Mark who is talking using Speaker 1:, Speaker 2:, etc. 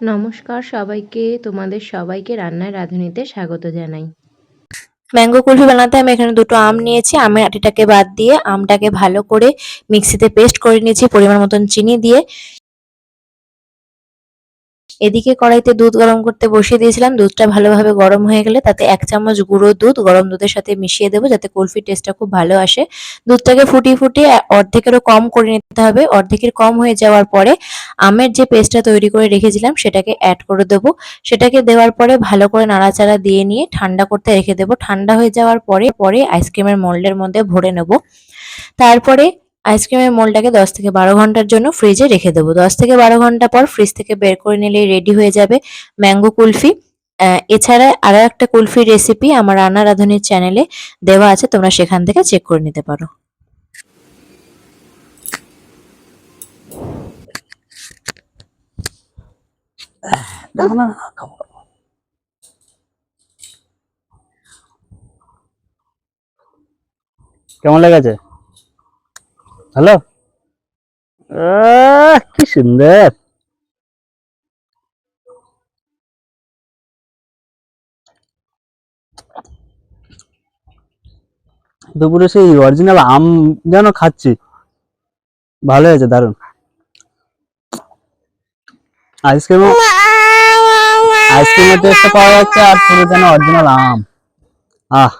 Speaker 1: নমস্কার সবাইকে, তোমাদের সবাইকে রান্নায় রাঁধুনিতে স্বাগত জানাই।
Speaker 2: ম্যাঙ্গো কুলফি বানাতে আমি এখানে দুটো আম নিয়েছি। আমের আটিটাকে বাদ দিয়ে আমটাকে ভালো করে মিক্সিতে পেস্ট করে নিয়েছি, পরিমাণ মতন চিনি দিয়ে। এদিকে কড়াইতে দুধ গরম করতে বসিয়ে দিয়েছিলাম। দুধটা ভালোভাবে গরম হয়ে গেলে তাতে এক চামচ গুঁড়ো দুধ, গরম দুধের সাথে মিশিয়ে দেবো যাতে কুলফির টেস্টটা খুব ভালো আসে। দুধটাকে ফুটিয়ে ফুটিয়ে অর্ধেকেরও কম করে নিতে হবে। অর্ধেকের কম হয়ে যাওয়ার পরে আমের যে পেস্টটা তৈরি করে রেখেছিলাম সেটাকে অ্যাড করে দেবো। সেটাকে দেওয়ার পরে ভালো করে নাড়াচাড়া দিয়ে নিয়ে ঠান্ডা করতে রেখে দেবো। ঠান্ডা হয়ে যাওয়ার পরে পরে আইসক্রিমের মোল্ডের মধ্যে ভরে নেব। তারপরে আইসক্রিমের মোলটাকে দশ থেকে বারো ঘণ্টার জন্য ফ্রিজে রেখে দেবো। দশ থেকে বারো ঘণ্টা পর ফ্রিজ থেকে বের করে নিলেই রেডি হয়ে যাবে ম্যাঙ্গো কুলফি। এছাড়া আরও একটা কুলফি রেসিপি আমার রান্না রাঁধুনির চ্যানেলে দেওয়া আছে, তোমরা সেখান থেকে চেক করে নিতে পারো।
Speaker 3: কেমন লেগেছে? হ্যালো? কি সুন্দর। দুপুরে সেই অরিজিনাল আম যেন খাচ্ছি। ভালো হয়েছে দারুণ আইসক্রিম আইসক্রিমের টেস্ট পাওয়া যাচ্ছে আর পুরো যেন অরিজিনাল আম। আহ।